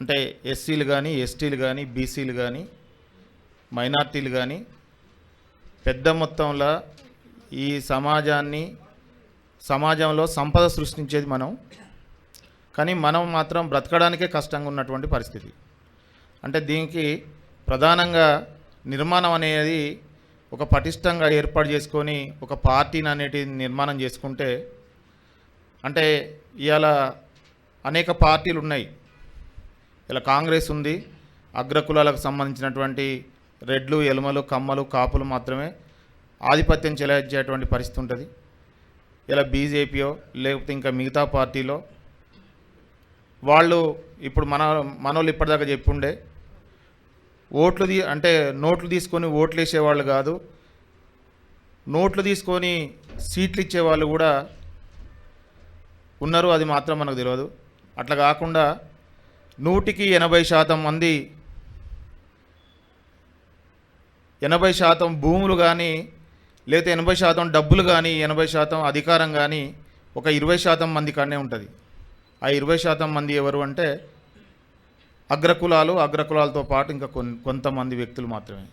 అంటే ఎస్సీలు కానీ ఎస్టీలు కానీ బీసీలు కానీ మైనార్టీలు కానీ పెద్ద మొత్తంలో ఈ సమాజాన్ని సమాజంలో సంపద సృష్టించేది మనం. కానీ మనం మాత్రం బ్రతకడానికే కష్టంగా ఉన్నటువంటి పరిస్థితి. అంటే దీనికి ప్రధానంగా నిర్మాణం అనేది ఒక పటిష్టంగా ఏర్పాటు చేసుకొని ఒక పార్టీని అనేటి నిర్మాణం చేసుకుంటే అంటే ఇవాళ అనేక పార్టీలు ఉన్నాయి. ఇలా కాంగ్రెస్ ఉంది. అగ్రకులాలకు సంబంధించినటువంటి రెడ్లు ఎలుమలు కమ్మలు కాపులు మాత్రమే ఆధిపత్యం చెలాయించేటువంటి పరిస్థితి ఉంటుంది. ఇలా బీజేపీయో లేకపోతే ఇంకా మిగతా పార్టీలో వాళ్ళు ఇప్పుడు మన మనోళ్ళు ఇప్పటిదాకా చెప్పుండే ఓట్లు తీ అంటే నోట్లు తీసుకొని ఓట్లు వేసేవాళ్ళు కాదు. నోట్లు తీసుకొని సీట్లు ఇచ్చేవాళ్ళు కూడా ఉన్నారు. అది మాత్రం మనకు తెలియదు అట్లా కాకుండా నూటికి ఎనభై శాతం మంది ఎనభై శాతం భూములు కానీ లేదా ఎనభై శాతం డబ్బులు కానీ ఎనభై శాతం అధికారం కానీ ఒక ఇరవై శాతం మంది కానే ఉంటుంది. ఆ ఇరవై శాతం మంది ఎవరు అంటే అగ్రకులాలు అగ్రకులాలతో పాటు ఇంకా కొంతమంది వ్యక్తులు మాత్రమే.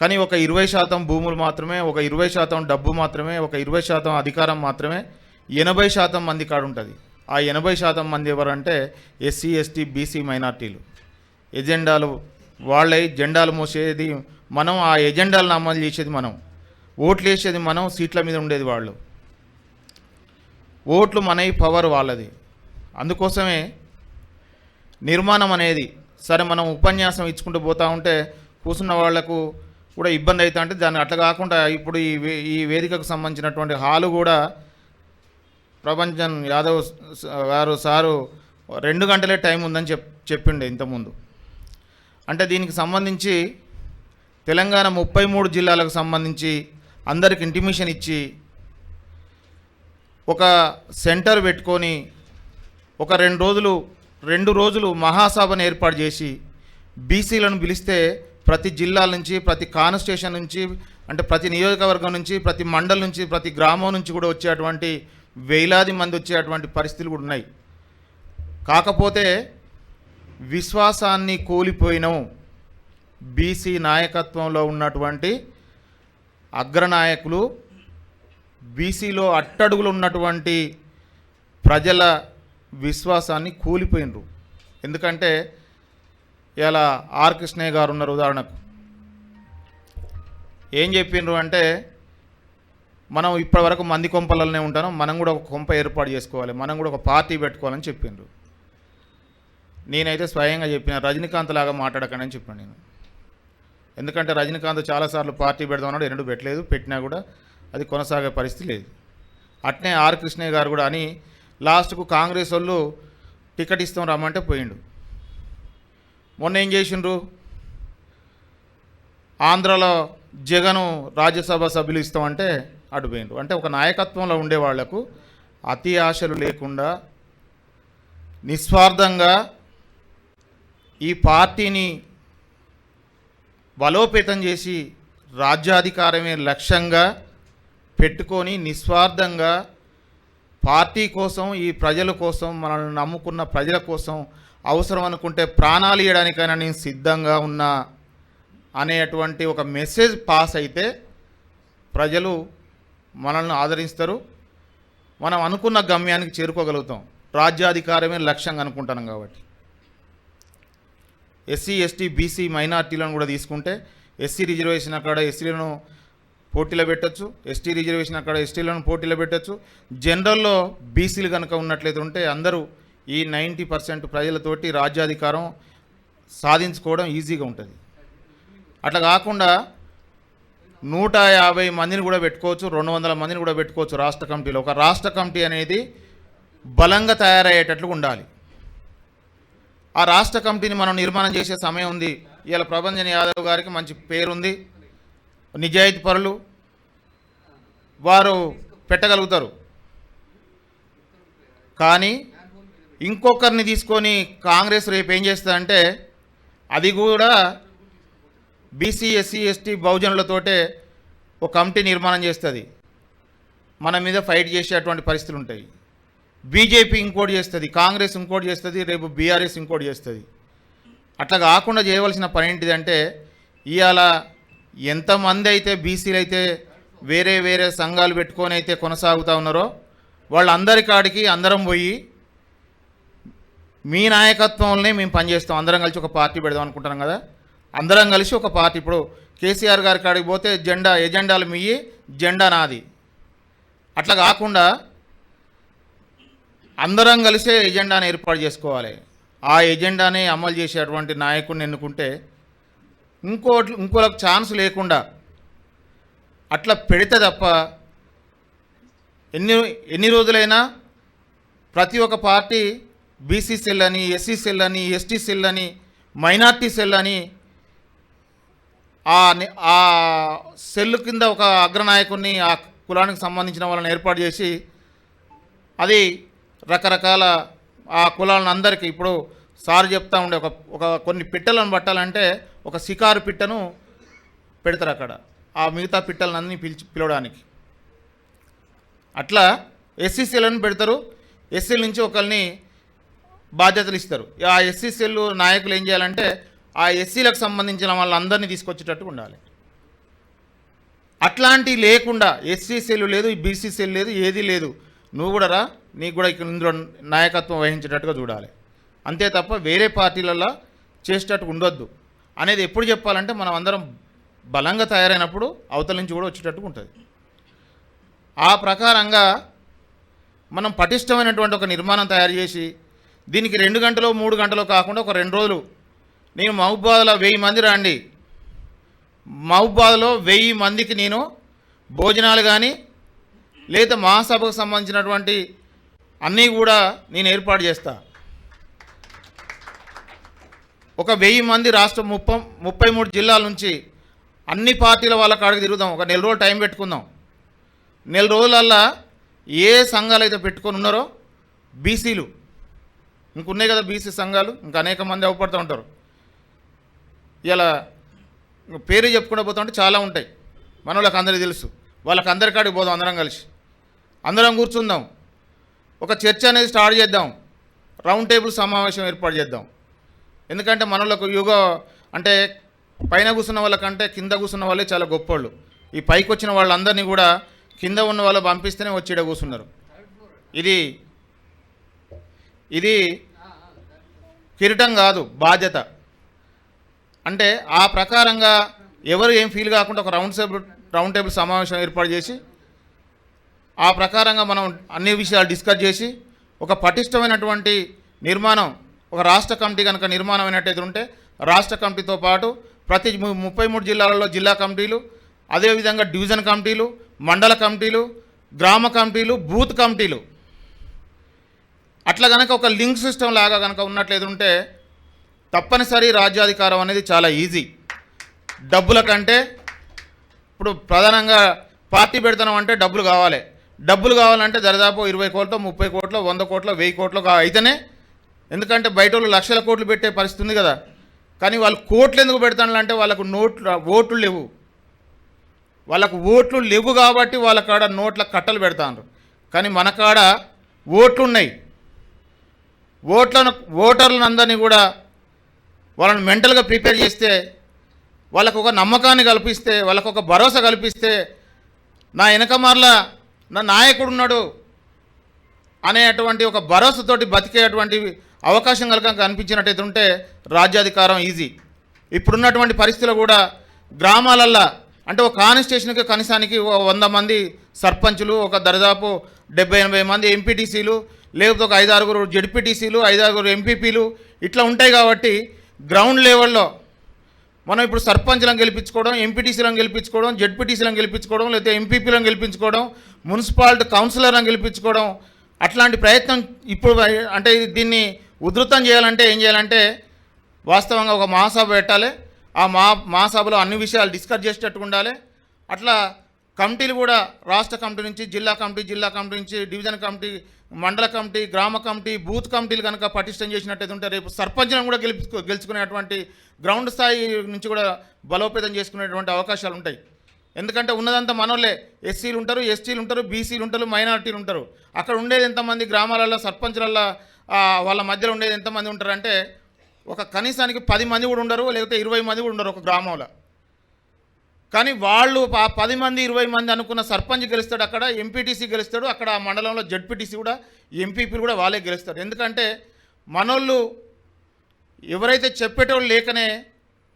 కానీ ఒక ఇరవై శాతం భూములు మాత్రమే ఒక ఇరవై శాతం డబ్బు మాత్రమే ఒక ఇరవై శాతం అధికారం మాత్రమే ఎనభై శాతం మంది కాడ ఉంటుంది ఆ ఎనభై శాతం మంది ఎవరంటే ఎస్సీ ఎస్టీ బీసీ మైనార్టీలు. ఎజెండాలు వాళ్ళై జెండాలు మోసేది మనం ఆ ఎజెండాలను అమలు చేసేది మనం. ఓట్లు వేసేది మనం సీట్ల మీద ఉండేది వాళ్ళు. ఓట్లు మనవి పవర్ వాళ్ళది. అందుకోసమే నిర్మాణం అనేది సరే మనం ఉపన్యాసం ఇచ్చుకుంటూ పోతా ఉంటే కూర్చున్న వాళ్ళకు కూడా ఇబ్బంది అవుతా అంటే దాన్ని అట్లా కాకుండా ఇప్పుడు ఈ వే- ఈ వేదికకు సంబంధించినటువంటి హాలు కూడా ప్రభంజన్ యాదవ్ గారు సారు రెండు గంటలే టైం ఉందని చెప్ చెప్పిండే ఇంతకుముందు. అంటే దీనికి సంబంధించి తెలంగాణ ముప్పై మూడు జిల్లాలకు సంబంధించి అందరికి ఇంటిమేషన్ ఇచ్చి ఒక సెంటర్ పెట్టుకొని ఒక రెండు రోజులు రెండు రోజులు మహాసభను ఏర్పాటు చేసి బీసీలను పిలిస్తే ప్రతి జిల్లాల నుంచి ప్రతి కాన్స్టేషన్ నుంచి అంటే ప్రతి నియోజకవర్గం నుంచి ప్రతి మండలం నుంచి ప్రతి గ్రామం నుంచి కూడా వచ్చేటువంటి వేలాది మంది వచ్చేటువంటి పరిస్థితులు కూడా ఉన్నాయి. కాకపోతే విశ్వాసాన్ని కోల్పోయినాం బీసీ నాయకత్వంలో ఉన్నటువంటి అగ్రనాయకులు బీసీలో అట్టడుగులు ఉన్నటువంటి ప్రజల విశ్వాసాన్ని కూలిపోయినరు. ఎందుకంటే ఇలా ఆర్ కృష్ణయ్య గారు ఉన్నారు ఉదాహరణకు. ఏం చెప్పిండ్రు అంటే మనం ఇప్పటివరకు మంది కొంపలనే ఉంటాను మనం కూడా ఒక కొంప ఏర్పాటు చేసుకోవాలి మనం కూడా ఒక పార్టీ పెట్టుకోవాలని చెప్పిండ్రు. నేనైతే స్వయంగా చెప్పిన రజనీకాంత్ లాగా మాట్లాడకండి అని చెప్పాను నేను. ఎందుకంటే రజనీకాంత్ చాలాసార్లు పార్టీ పెడదామన్నాడు ఎన్నడూ పెట్టలేదు పెట్టినా కూడా అది కొనసాగే పరిస్థితి లేదు. అట్నే ఆర్ కృష్ణయ్య గారు కూడా అని లాస్ట్కు కాంగ్రెస్ వాళ్ళు టికెట్ ఇస్తాం రమ్మంటే పోయిండు. మొన్న ఏం చేసిండ్రు? ఆంధ్రలో జగను రాజ్యసభ సభ్యులు ఇస్తామంటే అటు అంటే ఒక నాయకత్వంలో ఉండే వాళ్ళకు అతి ఆశలు లేకుండా నిస్వార్థంగా ఈ పార్టీని బలోపేతం చేసి రాజ్యాధికారమే లక్ష్యంగా పెట్టుకొని నిస్వార్థంగా పార్టీ కోసం ఈ ప్రజల కోసం మనల్ని నమ్ముకున్న ప్రజల కోసం అవసరం అనుకుంటే ప్రాణాలు ఇవ్వడానికైనా నేను సిద్ధంగా ఉన్నా అనేటువంటి ఒక మెసేజ్ పాస్ అయితే ప్రజలు మనల్ని ఆదరిస్తారు. మనం అనుకున్న గమ్యానికి చేరుకోగలుగుతాం. రాజ్యాధికారమే లక్ష్యంగా అనుకుంటున్నాం కాబట్టి. ఎస్సీ ఎస్టీ బీసీ మైనార్టీలను కూడా తీసుకుంటే ఎస్సీ రిజర్వేషన్ అక్కడ ఎస్సీలను పోటీలో పెట్టచ్చు. ఎస్టీ రిజర్వేషన్ అక్కడ ఎస్టీలను పోటీలో పెట్టచ్చు. జనరల్లో బీసీలు కనుక ఉన్నట్లయితే ఉంటే అందరూ ఈ నైంటీ పర్సెంట్ ప్రజలతోటి రాజ్యాధికారం సాధించుకోవడం ఈజీగా ఉంటుంది. అట్లా కాకుండా నూట యాభై మందిని కూడా పెట్టుకోవచ్చు రెండు వందల మందిని కూడా పెట్టుకోవచ్చు రాష్ట్ర కమిటీలో. ఒక రాష్ట్ర కమిటీ అనేది బలంగా తయారయ్యేటట్లు ఉండాలి. ఆ రాష్ట్ర కమిటీని మనం నిర్మాణం చేసే సమయం ఉంది. ఇలా ప్రభంజన్ యాదవ్ గారికి మంచి పేరుంది. నిజాయితీ పరులు. వారు పెట్టగలుగుతారు. కానీ ఇంకొకరిని తీసుకొని కాంగ్రెస్ రేపు ఏం చేస్తుందంటే అది కూడా బీసీ ఎస్సీ ఎస్టీ బహుజనులతోటే ఒక కమిటీ నిర్మాణం చేస్తుంది. మన మీద ఫైట్ చేసేటువంటి పరిస్థితులు ఉంటాయి. బీజేపీ ఇంకోటి చేస్తుంది కాంగ్రెస్ ఇంకోటి చేస్తుంది రేపు బీఆర్ఎస్ ఇంకోటి చేస్తుంది. అట్లా కాకుండా చేయవలసిన పని ఏంటిదంటే ఇవాళ ఎంతమంది అయితే బీసీలు అయితే వేరే వేరే సంఘాలు పెట్టుకొని అయితే కొనసాగుతూ ఉన్నారో వాళ్ళందరి కాడికి అందరం పోయి మీ నాయకత్వంలోనే మేము పనిచేస్తాం. అందరం కలిసి ఒక పార్టీ పెడదాం అనుకుంటున్నాం కదా. అందరం కలిసి ఒక పార్టీ. ఇప్పుడు కేసీఆర్ గారి కాడికి పోతే జెండా ఎజెండాలు మియ్యి జెండా నాది. అట్లా కాకుండా అందరం కలిసే ఎజెండాని ఏర్పాటు చేసుకోవాలి. ఆ ఎజెండాని అమలు చేసేటువంటి నాయకుడిని ఎన్నుకుంటే ఇంకో ఇంకోలకు ఛాన్స్ లేకుండా అట్లా పెడితే తప్ప ఎన్ని ఎన్ని రోజులైనా ప్రతి ఒక్క పార్టీ బీసీ సెల్ అని ఎస్సీ సెల్ అని ఎస్టీ సెల్ అని మైనార్టీ సెల్ అని ఆ ఆ సెల్ కింద ఒక అగ్రనాయకుడిని ఆ కులానికి సంబంధించిన వాళ్ళని ఏర్పాటు చేసి అది రకరకాల ఆ కులాలను అందరికీ ఇప్పుడు సార్ చెప్తా ఉండే ఒక ఒక కొన్ని పిట్టలను పట్టాలంటే ఒక షికారు పిట్టను పెడతారు అక్కడ ఆ మిగతా పిట్టలన్నీ పిలిచి పిలవడానికి. అట్లా ఎస్సీసీలను పెడతారు ఎస్సీల నుంచి ఒకరిని బాధ్యతలు ఇస్తారు. ఆ ఎస్సీసీలు నాయకులు ఏం చేయాలంటే ఆ ఎస్సీలకు సంబంధించిన వాళ్ళందరినీ తీసుకొచ్చేటట్టు ఉండాలి. అట్లాంటి లేకుండా ఎస్సీ సెల్ లేదు బీసీ సెల్ లేదు ఏది లేదు. నువ్వు కూడా రా నీకు కూడా ఇక్కడ ఇందులో నాయకత్వం వహించేటట్టుగా చూడాలి. అంతే తప్ప వేరే పార్టీలలో చేసేటట్టు ఉండొద్దు. అనేది ఎప్పుడు చెప్పాలంటే మనం అందరం బలంగా తయారైనప్పుడు అవతల నుంచి కూడా వచ్చేటట్టుగా ఉంటుంది. ఆ ప్రకారంగా మనం పటిష్టమైనటువంటి ఒక నిర్మాణం తయారు చేసి దీనికి రెండు గంటలో మూడు గంటలో కాకుండా ఒక రెండు రోజులు నేను మహబూబాద్లో వెయ్యి మంది రండి. మహబూబాద్లో వెయ్యి మందికి నేను భోజనాలు కానీ లేదా మహాసభకు సంబంధించినటువంటి అన్నీ కూడా నేను ఏర్పాటు చేస్తా. ఒక వెయ్యి మంది రాష్ట్ర ముప్పై ముప్పై మూడు జిల్లాల నుంచి అన్ని పార్టీల వాళ్ళ కాడికి తిరుగుదాం. ఒక నెల రోజులు టైం పెట్టుకుందాం. నెల రోజులల్లా ఏ సంఘాలు అయితే పెట్టుకొని ఉన్నారో బీసీలు. ఇంకున్నాయి కదా బీసీ సంఘాలు ఇంకా అనేక మంది అవపడుతూ ఉంటారు. ఇలా పేరు చెప్పుకుంటూ పోతుంటే చాలా ఉంటాయి. మన వాళ్ళకి అందరికీ తెలుసు. వాళ్ళకి అందరి కాడికి పోదాం అందరం కలిసి. అందరం కూర్చుందాం. ఒక చర్చ అనేది స్టార్ట్ చేద్దాం. రౌండ్ టేబుల్ సమావేశం ఏర్పాటు చేద్దాం. ఎందుకంటే మనలకు యుగ అంటే పైన కూర్చున్న వాళ్ళకంటే కింద కూర్చున్న వాళ్ళే చాలా గొప్పోళ్ళు. ఈ పైకి వచ్చిన వాళ్ళందరినీ కూడా కింద ఉన్న వాళ్ళు పంపిస్తేనే వచ్చి కూర్చున్నారు. ఇది ఇది కిరీటం కాదు బాధ్యత. అంటే ఆ ప్రకారంగా ఎవరు ఏం ఫీల్ కాకుండా ఒక రౌండ్ టేబుల్ రౌండ్ టేబుల్ సమావేశం ఏర్పాటు చేసి ఆ ప్రకారంగా మనం అన్ని విషయాలు డిస్కస్ చేసి ఒక పటిష్టమైనటువంటి నిర్మాణం ఒక రాష్ట్ర కమిటీ కనుక నిర్మాణం అయినట్టయితే ఉంటే రాష్ట్ర కమిటీతో పాటు ప్రతి ముప్పై మూడు జిల్లాలలో జిల్లా కమిటీలు అదేవిధంగా డివిజన్ కమిటీలు మండల కమిటీలు గ్రామ కమిటీలు బూత్ కమిటీలు. అట్లా కనుక ఒక లింక్ సిస్టమ్ లాగా కనుక ఉన్నట్లయితే ఉంటే తప్పనిసరి రాజ్యాధికారం అనేది చాలా ఈజీ. డబ్బుల కంటే ఇప్పుడు ప్రధానంగా పార్టీ పెడతాం అంటే డబ్బులు కావాలి. డబ్బులు కావాలంటే దరిదాపు ఇరవై కోట్లు ముప్పై కోట్లు వంద కోట్లు వెయ్యి కోట్లు అయితేనే ఎందుకంటే బయట వాళ్ళు లక్షల కోట్లు పెట్టే పరిస్థితి ఉంది కదా. కానీ వాళ్ళు కోట్లు ఎందుకు పెడతాను అంటే వాళ్ళకు నోట్లు ఓట్లు లేవు. వాళ్ళకు ఓట్లు లేవు కాబట్టి వాళ్ళ కాడ నోట్ల కట్టలు పెడతారు కానీ మన కాడ ఓట్లు ఉన్నాయి ఓట్లను ఓటర్లను అందరినీ కూడా వాళ్ళని మెంటల్గా ప్రిపేర్ చేస్తే వాళ్ళకు ఒక నమ్మకాన్ని కల్పిస్తే వాళ్ళకు ఒక భరోసా కల్పిస్తే నా వెనక నా నాయకుడు ఉన్నాడు అనేటువంటి ఒక భరోసాతోటి బతికేటువంటి అవకాశం కనుక కనిపించినట్టయితే ఉంటే రాజ్యాధికారం ఈజీ. ఇప్పుడున్నటువంటి పరిస్థితులు కూడా గ్రామాలల్లో అంటే ఒక కాన్స్టిట్యూషన్కి కనీసానికి వంద మంది సర్పంచులు ఒక దరిదాపు డెబ్బై ఎనభై మంది ఎంపీటీసీలు లేకపోతే ఒక ఐదారుగురు జడ్పీటీసీలు ఐదారుగురు ఎంపీపీలు ఇట్లా ఉంటాయి కాబట్టి గ్రౌండ్ లెవెల్లో మనం ఇప్పుడు సర్పంచ్లను గెలిపించుకోవడం ఎంపీటీసీలను గెలిపించుకోవడం జడ్పీటీసీలను గెలిపించుకోవడం లేకపోతే ఎంపీపీలను గెలిపించుకోవడం మున్సిపాలిటీ కౌన్సిలర్లను గెలిపించుకోవడం అట్లాంటి ప్రయత్నం ఇప్పుడు అంటే దీన్ని ఉధృతం చేయాలంటే ఏం చేయాలంటే వాస్తవంగా ఒక మహాసభ పెట్టాలి. ఆ మా మహాసభలో అన్ని విషయాలు డిస్కస్ చేసేటట్టు ఉండాలి. అట్లా కమిటీలు కూడా రాష్ట్ర కమిటీ నుంచి జిల్లా కమిటీ జిల్లా కమిటీ నుంచి డివిజన్ కమిటీ మండల కమిటీ గ్రామ కమిటీ బూత్ కమిటీలు కనుక పటిష్టం చేసినట్టయితే ఉంటే రేపు సర్పంచ్లను కూడా గెలుపు గెలుచుకునేటువంటి గ్రౌండ్ స్థాయి నుంచి కూడా బలోపేతం చేసుకునేటువంటి అవకాశాలు ఉంటాయి. ఎందుకంటే ఉన్నదంతా మనోళ్ళే. ఎస్సీలు ఉంటారు ఎస్టీలు ఉంటారు బీసీలు ఉంటారు మైనారిటీలు ఉంటారు. అక్కడ ఉండేది ఎంతమంది గ్రామాలలో సర్పంచులలో వాళ్ళ మధ్యలో ఉండేది ఎంతమంది ఉంటారంటే ఒక కనీసానికి పది మంది కూడా ఉండరు లేకపోతే ఇరవై మంది కూడా ఉండరు ఒక గ్రామంలో. కానీ వాళ్ళు ఆ పది మంది ఇరవై మంది అనుకున్న సర్పంచ్ గెలుస్తాడు అక్కడ ఎంపీటీసీ గెలుస్తాడు అక్కడ ఆ మండలంలో జడ్పీటీసీ కూడా ఎంపీపీలు కూడా వాళ్ళే గెలుస్తారు. ఎందుకంటే మనోళ్ళు ఎవరైతే చెప్పేటోళ్ళు లేకనే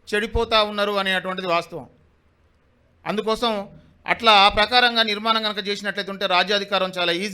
చెడిపోతూ ఉన్నారు అనేటువంటిది వాస్తవం. అందుకోసం అట్లా ఆ ప్రకారంగా నిర్మాణం కనుక చేసినట్లయితే ఉంటే రాజ్యాధికారం చాలా ఈజీ